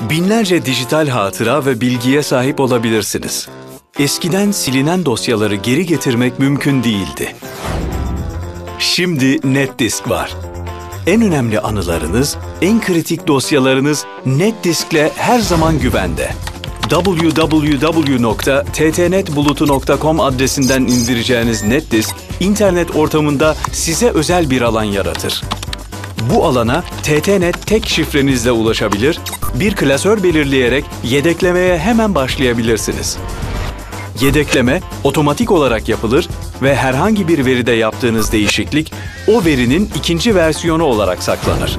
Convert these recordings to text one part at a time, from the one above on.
Binlerce dijital hatıra ve bilgiye sahip olabilirsiniz. Eskiden silinen dosyaları geri getirmek mümkün değildi. Şimdi NetDisk var. En önemli anılarınız, en kritik dosyalarınız NetDisk'le her zaman güvende. www.ttnetbulutu.com adresinden indireceğiniz NetDisk, internet ortamında size özel bir alan yaratır. Bu alana TTNet tek şifrenizle ulaşabilir, bir klasör belirleyerek yedeklemeye hemen başlayabilirsiniz. Yedekleme otomatik olarak yapılır ve herhangi bir veride yaptığınız değişiklik o verinin ikinci versiyonu olarak saklanır.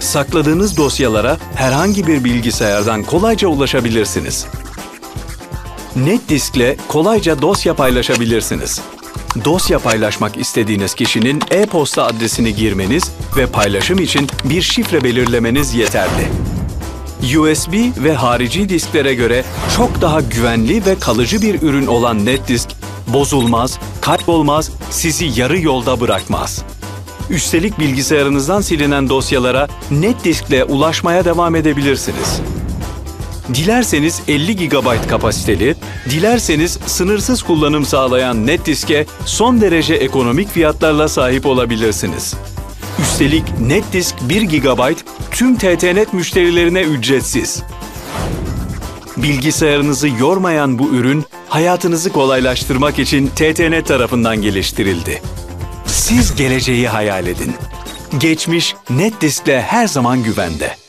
Sakladığınız dosyalara herhangi bir bilgisayardan kolayca ulaşabilirsiniz. NetDisk'le kolayca dosya paylaşabilirsiniz. Dosya paylaşmak istediğiniz kişinin e-posta adresini girmeniz ve paylaşım için bir şifre belirlemeniz yeterli. USB ve harici disklere göre çok daha güvenli ve kalıcı bir ürün olan NetDisk, bozulmaz, kaybolmaz, sizi yarı yolda bırakmaz. Üstelik bilgisayarınızdan silinen dosyalara NetDisk ile ulaşmaya devam edebilirsiniz. Dilerseniz 50 GB kapasiteli, dilerseniz sınırsız kullanım sağlayan NetDisk'e son derece ekonomik fiyatlarla sahip olabilirsiniz. Üstelik NetDisk 1 GB tüm TTNet müşterilerine ücretsiz. Bilgisayarınızı yormayan bu ürün hayatınızı kolaylaştırmak için TTNet tarafından geliştirildi. Siz geleceği hayal edin. Geçmiş NetDisk'le her zaman güvende.